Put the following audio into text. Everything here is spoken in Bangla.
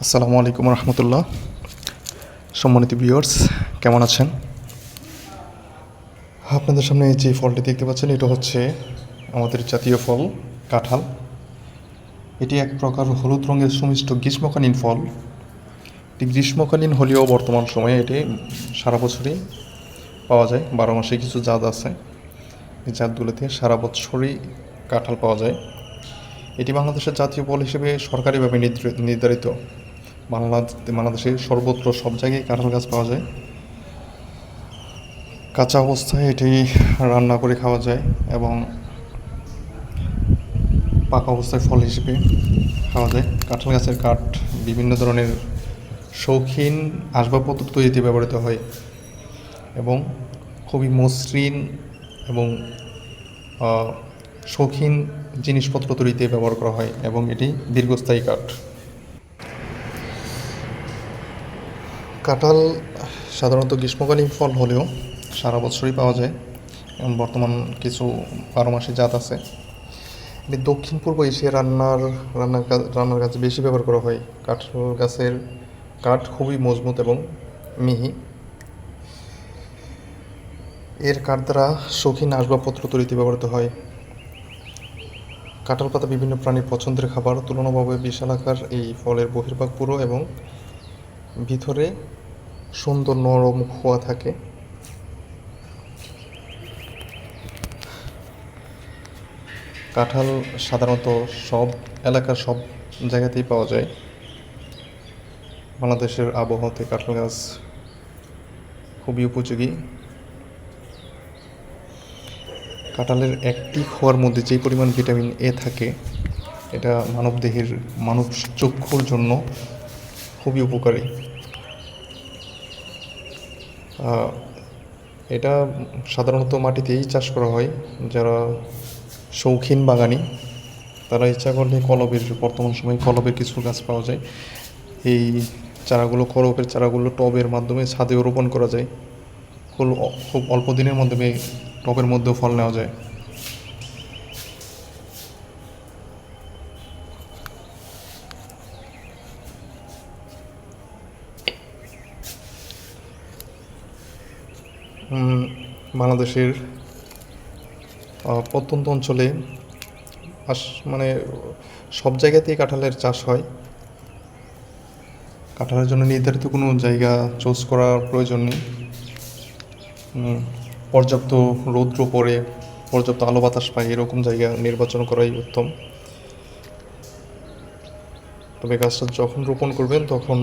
আসসালামু আলাইকুম রহমতুল্লাহ। সম্মানিত ভিউয়ার্স, কেমন আছেন? আপনাদের সামনে যে ফলটি দেখতে পাচ্ছেন, এটা হচ্ছে আমাদের জাতীয় ফল, কাঁঠাল। এটি এক প্রকার হলুদ রঙের সুমিষ্ট গ্রীষ্মকালীন ফল। এটি গ্রীষ্মকালীন হলেও বর্তমান সময়ে এটি সারা বছরই পাওয়া যায়, বারো মাসে কিছু জাত আছে। এই জাতগুলোতে সারা বছরই কাঁঠাল পাওয়া যায়। এটি বাংলাদেশের জাতীয় ফল হিসেবে সরকারিভাবে নির্ধারি- নির্ধারিত। বাংলা বাংলাদেশের সর্বত্র সব জায়গায় কাঁঠাল গাছ পাওয়া যায়। কাঁচা অবস্থায় এটি রান্না করে খাওয়া যায় এবং পাকা অবস্থায় ফল হিসেবে খাওয়া যায়। কাঁঠাল গাছের কাঠ বিভিন্ন ধরনের শৌখিন আসবাবপত্র তৈরিতে ব্যবহৃত হয় এবং খুবই মসৃণ এবং শৌখিন জিনিসপত্র তৈরিতে ব্যবহার করা হয় এবং এটি দীর্ঘস্থায়ী কাঠ। কাঁঠাল সাধারণত গ্রীষ্মকালীন ফল হলেও সারা বছরই পাওয়া যায়। এবং বর্তমান কিছু বারো মাসে জাত আছে। এটি দক্ষিণ পূর্ব এশিয়া রান্নার রান্নার কাজ, রান্নার কাজে বেশি ব্যবহার করা হয়। কাঁঠাল গাছের কাঠ খুবই মজবুত এবং মিহি। এর কাঠ দ্বারা শৌখিন আসবাবপত্র তৈরিতে ব্যবহৃত হয়। কাঁঠাল পাতা বিভিন্ন প্রাণীর পছন্দের খাবার। তুলনাভাবে বিশাল আকার এই ফলের বহির্ভাগ পুরো এবং ভিতরে সুন্দর নরম খোয়া থাকে। কাঁঠাল সাধারণত সব এলাকার সব জায়গাতেই পাওয়া যায়। বাংলাদেশের আবহাওয়াতে কাঁঠাল গাছ খুবই উপযোগী। কাঁঠালের একটি খোয়ার মধ্যে যে পরিমাণ ভিটামিন এ থাকে, এটা মানবদেহের মানব চক্ষুর জন্য খুবই উপকারী। এটা সাধারণত মাটিতেই চাষ করা হয়। যারা শৌখিন বাগানি, তারা ইচ্ছা করলে কলবের, বর্তমান সময়ে কলবের কিছু গাছ পাওয়া যায়। এই চারাগুলো কলবের চারাগুলো টবের মাধ্যমে ছাদেও রোপণ করা যায়। খুব খুব অল্প দিনের মাধ্যমে টবের মধ্যেও ফল নেওয়া যায়। বাংলাদেশের প্রত্যন্ত অঞ্চলে আস মানে সব জায়গাতেই কাঁঠালের চাষ হয়। কাঁঠালের জন্য নির্ধারিত কোনো জায়গা চুজ করার প্রয়োজন নেই। পর্যাপ্ত রৌদ্র পরে পর্যাপ্ত আলো বাতাস পায়, এরকম জায়গা নির্বাচন করাই উত্তম। তবে গাছটা যখন রোপণ করবেন, তখন